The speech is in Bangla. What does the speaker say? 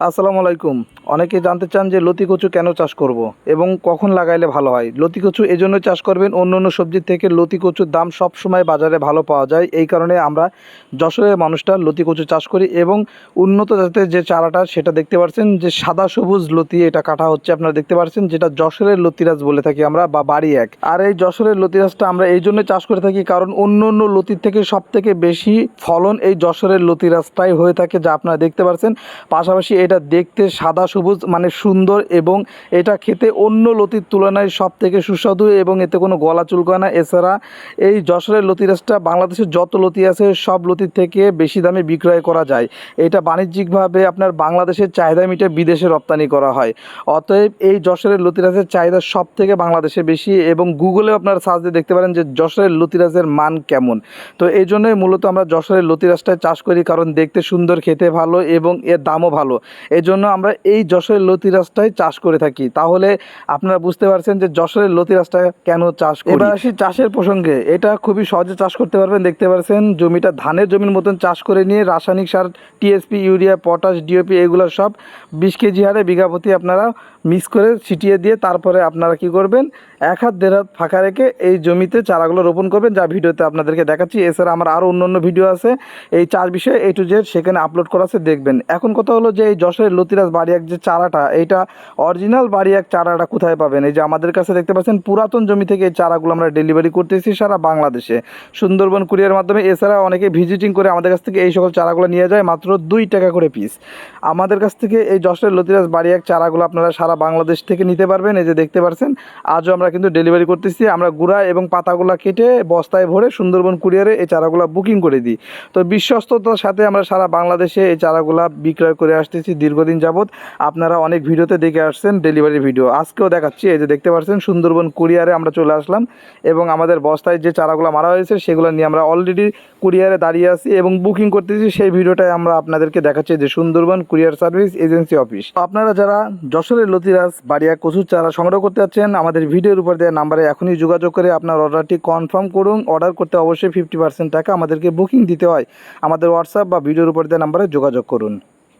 আসসালামু আলাইকুম। অনেকে জানতে চান যে লতি কচু কেন চাষ করব এবং কখন লাগাইলে ভালো হয়। লতি কচু এই জন্য চাষ করবেন অন্য অন্য সবজির থেকে লতি কচুর দাম সব সময় বাজারে ভালো পাওয়া যায়। এই কারণে আমরা যশোরের মানুষটা লতি কচু চাষ করি এবং উন্নত জাতের যে চারাটা সেটা দেখতে পাচ্ছেন যে সাদা সবুজ লতি এটা কাটা হচ্ছে আপনারা দেখতে পাচ্ছেন যেটা যশোরের লতিরাজ বলে থাকি আমরা বা বাড়ি এক। আর এই যশোরের লতিরাজটা আমরা এই জন্য চাষ করে থাকি কারণ অন্য অন্য লতির থেকে সব থেকে বেশি ফলন এই যশোরের লতিরাজটাই হয়ে থাকে, যা আপনারা দেখতে পাচ্ছেন পাশাপাশি এটা দেখতে সাদা সবুজ মানে সুন্দর এবং এটা খেতে অন্য লতির তুলনায় সব থেকে সুস্বাদু এবং এতে কোনো গলা চুলকায় না। এছাড়া এই যশোরের লতি লতিরাজটা বাংলাদেশের যত লতি আছে, সব লতির থেকে বেশি দামে বিক্রয় করা যায়। এটা বাণিজ্যিকভাবে আপনার বাংলাদেশের চাহিদা মিটে বিদেশে রপ্তানি করা হয়। অতএব এই যশোরের লতিরাজের চাহিদা সব থেকে বাংলাদেশে বেশি এবং গুগলে আপনারা সার্চ দিয়ে দেখতে পারেন যে যশোরের লতিরাজের মান কেমন। তো এই জন্যই মূলত আমরা যশোরের লতিরাজটাই চাষ করি কারণ দেখতে সুন্দর, খেতে ভালো এবং এর দামও ভালো। এই জন্য আমরা এই যশোরের লতিরাজটাই চাষ করে থাকি। তাহলে আপনারা বুঝতে পারছেন যে যশোরের লতিরাজটা কেন চাষ করি। আসি চাষের প্রসঙ্গে। এটা খুবই সহজে চাষ করতে পারবেন। দেখতে পারছেন, জমিটা ধানের জমির মতন চাষ করে নিয়ে রাসায়নিক সার, টিএসপি, ইউরিয়া, পটাশ, ডিওপি এগুলো সব বিশ কেজি হারে বিঘা প্রতি আপনারা মিক্স করে ছিটিয়ে দিয়ে তারপরে আপনারা কি করবেন, এক হাত দেড় হাত ফাঁকা রেখে এই জমিতে চারাগুলো রোপণ করবেন, যা ভিডিওতে আপনাদেরকে দেখাচ্ছি। এছাড়া আমার আরও অন্য অন্য ভিডিও আছে। এই চার বিষয়ে এ টু জেড সেখানে আপলোড করা আছে, দেখবেন। এখন কথা হলো যে এই যশোরের লতিরাজ বাড়িয়াক যে চারাটা, এইটা অরিজিনাল বাড়িয়াক চারাটা কোথায় পাবেন? এই যে আমাদের কাছে দেখতে পাচ্ছেন, পুরাতন জমি থেকে এই চারাগুলো আমরা ডেলিভারি করতেছি সারা বাংলাদেশে। সুন্দরবন কুরিয়ার মাধ্যমে, এছাড়া অনেকে ভিজিটিং করে আমাদের কাছ থেকে এই সকল চারাগুলো নিয়ে যায়, মাত্র দুই টাকা করে পিস আমাদের কাছ থেকে এই যশোরের লতিরাজ বাড়িয়াক চারাগুলো আপনারা সারা বাংলাদেশ থেকে নিতে পারবেন, এই যে দেখতে পাচ্ছেন আজও আমরা কিন্তু ডেলিভারি করতেছি, আমরা গুঁড়া এবং পাতাগুলো কেটে বস্তায় ভরে সুন্দরবন কুরিয়ারে এই চারাগুলো বুকিং করে দিই। তো বিশ্বস্ততার সাথে আমরা সারা বাংলাদেশে এই চারাগুলা বিক্রয় করে আসতেছি দীর্ঘদিন যাবৎ। আপনারা অনেক ভিডিওতে দেখে আসছেন ডেলিভারি ভিডিও আজকেও দেখাচ্ছি, এই যে দেখতে পাচ্ছেন, সুন্দরবন কুরিয়ারে আমরা চলে আসলাম এবং আমাদের বস্তায় যে চারাগুলো মারা হয়েছে সেগুলো নিয়ে আমরা অলরেডি কুরিয়ারে দাঁড়িয়ে আছি এবং বুকিং করতেছি। সেই ভিডিওটাই আমরা আপনাদেরকে দেখাচ্ছি যে Sundarban courier service agency office. আপনারা যারা যশোরের লতিরাজ বাড়িয়া কচুর চারা সংগ্রহ করতে যাচ্ছেন, আমাদের ভিডিওর উপর দেওয়া নাম্বারে এখনই যোগাযোগ করে আপনার অর্ডারটি কনফার্ম করুন। অর্ডার করতে অবশ্যই ফিফটি পার্সেন্ট টাকা আমাদেরকে বুকিং দিতে হয়। আমাদের হোয়াটসঅ্যাপ বা ভিডিওর উপর দেওয়া নাম্বারে যোগাযোগ করুন।